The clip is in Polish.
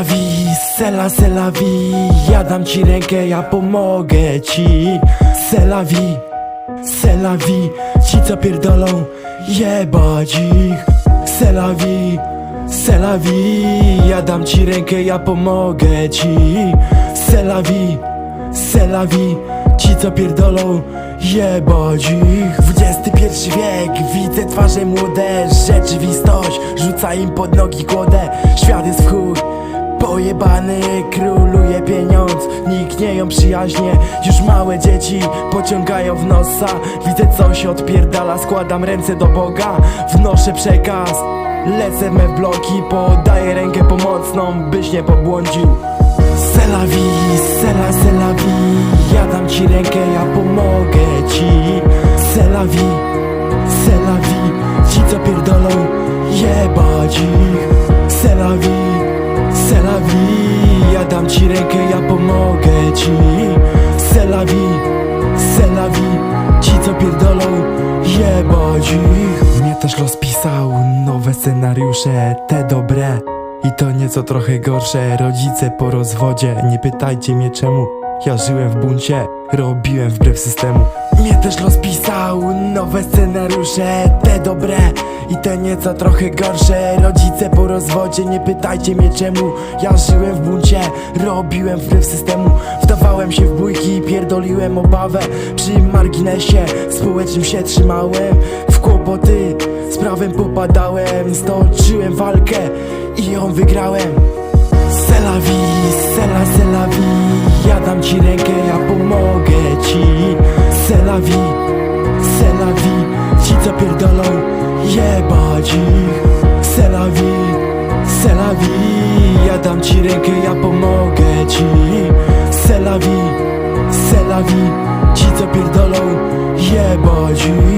Selawi, sela, selawi Ja dam ci rękę, ja pomogę ci. Selawi, selawi Ci co pierdolą, jebać ich. Selawi, selawi Ja dam ci rękę, ja pomogę ci. Selawi, selawi Ci co pierdolą, jebać ich. XXI wiek, widzę twarze młode Rzeczywistość, rzuca im pod nogi kłodę. Świat jest w chuj Pojebany króluje pieniądz Nikt nie ją przyjaźnie. Już małe dzieci pociągają w nosa. Widzę co się odpierdala Składam ręce do Boga. Wnoszę przekaz Lecę me w bloki Podaję rękę pomocną Byś nie pobłądził. Selawi, sela, selawi Ja dam ci rękę, ja pomogę ci. Selawi, selawi Ci co pierdolą Jebać ich ci rękę, ja pomogę ci. Selawi, selawi Ci co pierdolą Jebać ich. Mnie też los pisał Nowe scenariusze, te dobre. I to nieco trochę gorsze. Rodzice po rozwodzie Nie pytajcie mnie czemu. Ja żyłem w buncie Robiłem wbrew systemu. Mnie też los pisał Nowe scenariusze Te dobre I te nieco trochę gorsze. Rodzice po rozwodzie Nie pytajcie mnie czemu. Ja żyłem w buncie Robiłem wbrew systemu. Wdawałem się w bójki Pierdoliłem obawę. Przy marginesie Społecznym się trzymałem. W kłopoty Z prawem popadałem. Stoczyłem walkę i ją wygrałem. Selawi, sela, selawi. Ja dam ci rękę, ja pomogę ci. Selawi jebać ich. Selawi, selawi Ja dam ci rękę, ja pomogę ci. Selawi, selawi Ci co pierdolą, jebać ich